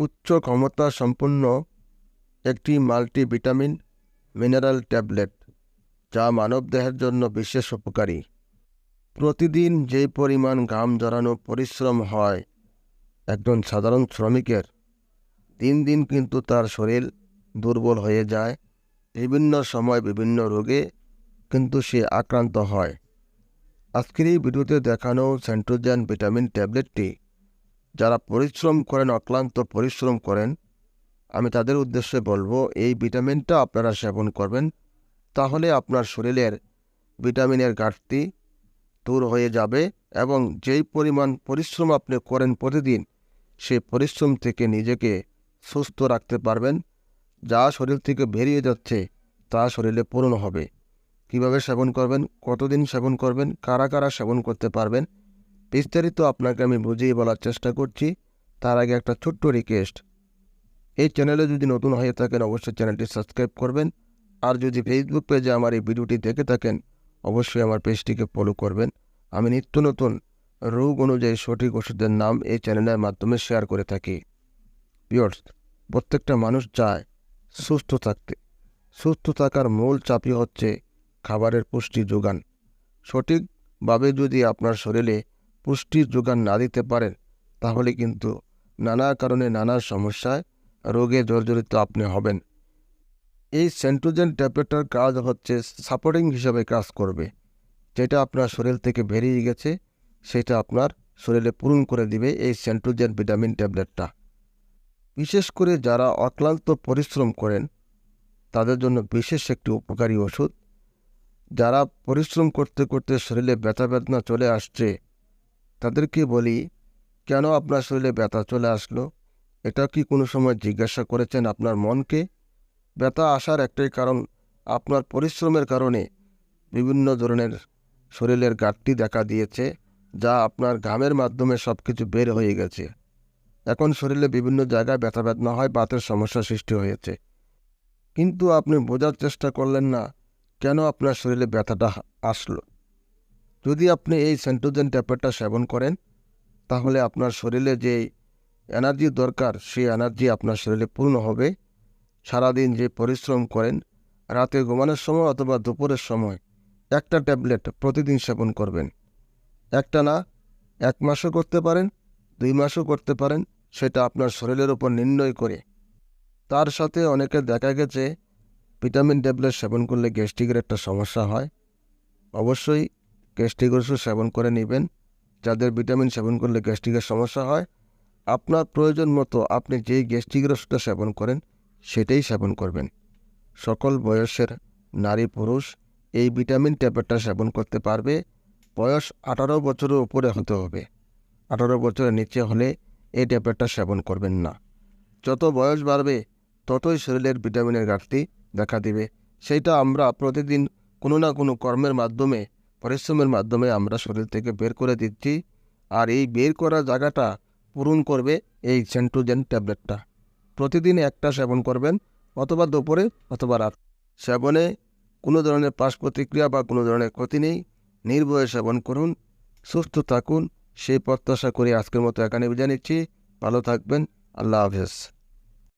উচ্চ ক্ষমতা সম্পন্ন একটি মাল্টিভিটামিন মিনারেল ট্যাবলেট, যা মানবদেহের জন্য বিশেষ উপকারী। প্রতিদিন যে পরিমাণ ঘাম জড়ানো পরিশ্রম হয় একজন সাধারণ শ্রমিকের দিন দিন কিন্তু তার শরীর দুর্বল হয়ে যায়, বিভিন্ন সময় বিভিন্ন রোগে কিন্তু সে আক্রান্ত হয়। আজকের এই ভিডিওতে দেখানো সেন্ট্রোজেন ভিটামিন ট্যাবলেটটি যারা পরিশ্রম করেন, অক্লান্ত পরিশ্রম করেন, আমি তাদের উদ্দেশ্যে বলব, এই ভিটামিনটা আপনারা সেবন করবেন, তাহলে আপনার শরীরের ভিটামিনের ঘাটতি দূর হয়ে যাবে এবং যেই পরিমাণ পরিশ্রম আপনি করেন প্রতিদিন, সেই পরিশ্রম থেকে নিজেকে সুস্থ রাখতে পারবেন। যা শরীর থেকে বেরিয়ে যাচ্ছে, তা শরীরে পূরণ হবে। কীভাবে সেবন করবেন, কতদিন সেবন করবেন, কারা কারা সেবন করতে পারবেন বিস্তারিত আপনাকে আমি বুঝিয়ে বলার চেষ্টা করছি। তার আগে একটা ছোট্ট রিকোয়েস্ট এই চ্যানেলে যদি নতুন হয়ে থাকেন, অবশ্যই চ্যানেলটি সাবস্ক্রাইব করবেন। আর যদি ফেসবুক পেজে আমার এই ভিডিওটি দেখে থাকেন, অবশ্যই আমার পেজটিকে ফলো করবেন। আমি নিত্য নতুন রোগ অনুযায়ী সঠিক ওষুধের নাম এই চ্যানেলের মাধ্যমে শেয়ার করে থাকি। পিওর্স প্রত্যেকটা মানুষ চায় সুস্থ থাকতে। সুস্থ থাকার মূল চাপই হচ্ছে খাবারের পুষ্টি যোগান। সঠিকভাবে যদি আপনার শরীরে পুষ্টির যোগান না দিতে পারেন, তাহলে কিন্তু নানা কারণে নানা সমস্যায় রোগে জর্জরিত আপনি হবেন। এই সেন্ট্রোজেন ট্যাবলেটটার কাজ হচ্ছে সাপোর্টিং হিসাবে কাজ করবে। যেটা আপনার শরীর থেকে বেরিয়ে গেছে, সেটা আপনার শরীরে পূরণ করে দিবে এই সেন্ট্রোজেন ভিটামিন ট্যাবলেটটা। বিশেষ করে যারা অক্লান্ত পরিশ্রম করেন, তাদের জন্য বিশেষ একটি উপকারী ওষুধ। যারা পরিশ্রম করতে করতে শরীরে ব্যথা বেদনা চলে আসছে তাদেরকে বলি, কেন আপনার শরীরে ব্যথা চলে আসলো? এটা কি কোনো সময় জিজ্ঞাসা করেছেন আপনার মনকে? ব্যথা আসার একটাই কারণ আপনার পরিশ্রমের কারণে বিভিন্ন ধরনের শরীরের ঘাটতি দেখা দিয়েছে, যা আপনার ঘামের মাধ্যমে সব কিছু বের হয়ে গেছে। এখন শরীরে বিভিন্ন জায়গায় ব্যথা বেদনা হয়, বাতের সমস্যা সৃষ্টি হয়েছে। কিন্তু আপনি বোঝার চেষ্টা করলেন না, কেন আপনার শরীরে ব্যথাটা আসলো? যদি আপনি এই সেন্ট্রোজেন ট্যাবলেটটা সেবন করেন, তাহলে আপনার শরীরে যে এনার্জি দরকার, সেই এনার্জি আপনার শরীরে পূর্ণ হবে। সারাদিন যে পরিশ্রম করেন, রাতে ঘুমানোর সময় অথবা দুপুরের সময় একটা ট্যাবলেট প্রতিদিন সেবন করবেন। একটা না, এক মাসও করতে পারেন, দুই মাসও করতে পারেন, সেটা আপনার শরীরের উপর নির্ণয় করে। তার সাথে অনেকে দেখা গেছে, ভিটামিন ট্যাবলেট সেবন করলে গ্যাস্ট্রিকের একটা সমস্যা হয়। অবশ্যই গ্যাস্ট্রিক ওষুধ সেবন করে নেবেন। যাদের ভিটামিন সেবন করলে গ্যাস্ট্রিকের সমস্যা হয়। আপনার প্রয়োজন মতো আপনি যেই গ্যাস্ট্রিকের ওষুধটা সেবন করেন, সেটাই সেবন করবেন। সকল বয়সের নারী পুরুষ এই ভিটামিন ট্যাবলেটটা সেবন করতে পারবে। বয়স আঠারো বছরের উপরে হতে হবে। আঠারো বছরের নিচে হলে এই ট্যাবলেটটা সেবন করবেন না। যত বয়স বাড়বে, ততই শরীরের ভিটামিনের ঘাটতি দেখা দিবে। সেইটা আমরা প্রতিদিন কোনো না কোনো কর্মের মাধ্যমে পরিশ্রমের মাধ্যমে আমরা শরীর থেকে বের করে দিচ্ছি আর এই বের করা জায়গাটা পূরণ করবে এই সেন্ট্রোজেন ট্যাবলেটটা। প্রতিদিন একটা সেবন করবেন, অথবা দুপুরে অথবা রাত। সেবনে কোনো ধরনের পাশ প্রতিক্রিয়া বা কোনো ধরনের ক্ষতি নেই। নির্ভয়ে সেবন করুন, সুস্থ থাকুন। সেই প্রত্যাশা করে আজকের মতো এখানে বিদায় নিচ্ছি। ভালো থাকবেন। আল্লাহ হাফেজ।